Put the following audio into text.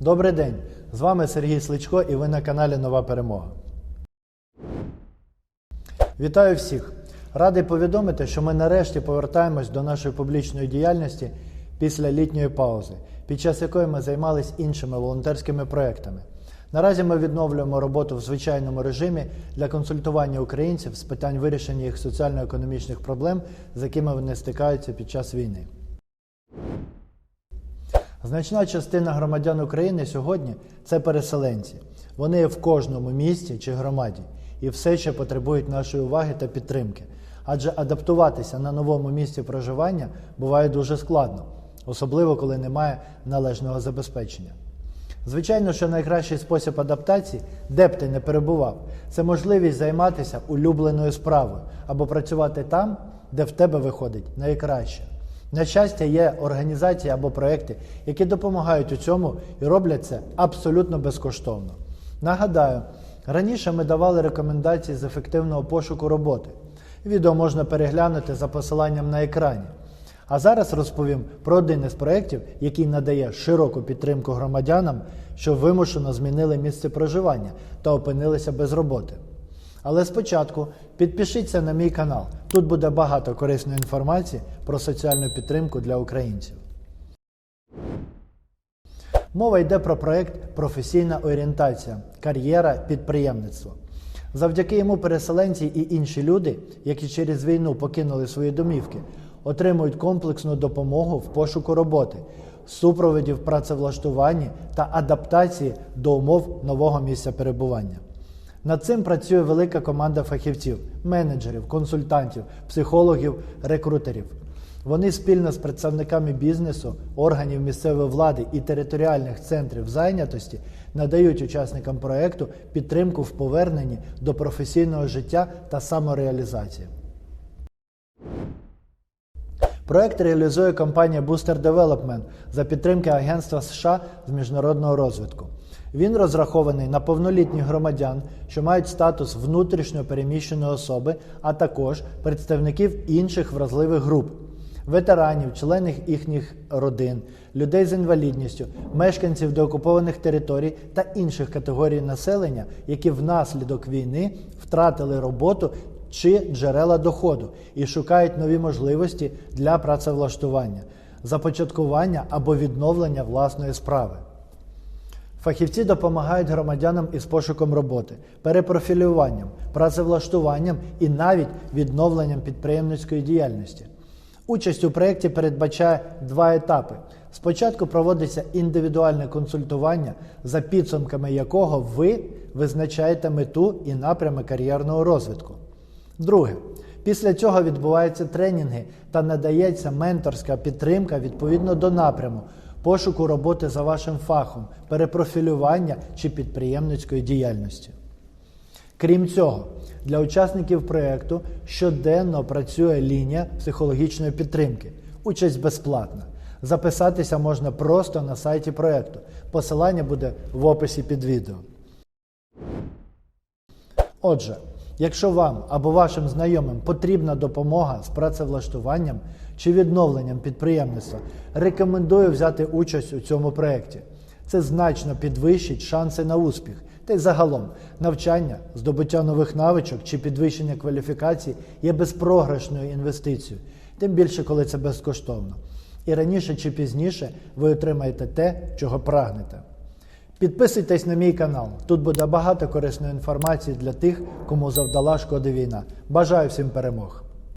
Добрий день! З вами Сергій Сличко і ви на каналі Нова Перемога. Вітаю всіх! Радий повідомити, що ми нарешті повертаємось до нашої публічної діяльності після літньої паузи, під час якої ми займалися іншими волонтерськими проектами. Наразі ми відновлюємо роботу в звичайному режимі для консультування українців з питань вирішення їх соціально-економічних проблем, з якими вони стикаються під час війни. Значна частина громадян України сьогодні це переселенці. Вони в кожному місті чи громаді і все ще потребують нашої уваги та підтримки. Адже адаптуватися на новому місці проживання буває дуже складно, особливо коли немає належного забезпечення. Звичайно, що найкращий спосіб адаптації, де б ти не перебував, це можливість займатися улюбленою справою або працювати там, де в тебе виходить найкраще. На щастя, є організації або проекти, які допомагають у цьому і роблять це абсолютно безкоштовно. Нагадаю, раніше ми давали рекомендації з ефективного пошуку роботи. Відео можна переглянути за посиланням на екрані. А зараз розповім про один із проєктів, який надає широку підтримку громадянам, що вимушено змінили місце проживання та опинилися без роботи. Але спочатку підпишіться на мій канал. Тут буде багато корисної інформації про соціальну підтримку для українців. Мова йде про проєкт Професійна орієнтація, кар'єра, підприємництво. Завдяки йому переселенці і інші люди, які через війну покинули свої домівки, отримують комплексну допомогу в пошуку роботи, супроводі в працевлаштуванні та адаптації до умов нового місця перебування. Над цим працює велика команда фахівців, менеджерів, консультантів, психологів, рекрутерів. Вони спільно з представниками бізнесу, органів місцевої влади і територіальних центрів зайнятості надають учасникам проекту підтримку в поверненні до професійного життя та самореалізації. Проект реалізує компанія Booster Development за підтримки Агентства США з міжнародного розвитку. Він розрахований на повнолітніх громадян, що мають статус внутрішньо переміщеної особи, а також представників інших вразливих груп, ветеранів, членів їхніх родин, людей з інвалідністю, мешканців деокупованих територій та інших категорій населення, які внаслідок війни втратили роботу чи джерела доходу і шукають нові можливості для працевлаштування, започаткування або відновлення власної справи. Фахівці допомагають громадянам із пошуком роботи, перепрофілюванням, працевлаштуванням і навіть відновленням підприємницької діяльності. Участь у проєкті передбачає два етапи. Спочатку проводиться індивідуальне консультування, за підсумками якого ви визначаєте мету і напрями кар'єрного розвитку. Друге, після цього відбуваються тренінги та надається менторська підтримка відповідно до напряму пошуку роботи за вашим фахом, перепрофілювання чи підприємницької діяльності. Крім цього, для учасників проєкту щоденно працює лінія психологічної підтримки. Участь безплатна. Записатися можна просто на сайті проєкту. Посилання буде в описі під відео. Отже, якщо вам або вашим знайомим потрібна допомога з працевлаштуванням чи відновленням підприємництва, рекомендую взяти участь у цьому проєкті. Це значно підвищить шанси на успіх. Та й загалом навчання, здобуття нових навичок чи підвищення кваліфікації є безпрограшною інвестицією, тим більше, коли це безкоштовно. І раніше чи пізніше ви отримаєте те, чого прагнете. Підписуйтесь на мій канал. Тут буде багато корисної інформації для тих, кому завдала шкоди війна. Бажаю всім перемог!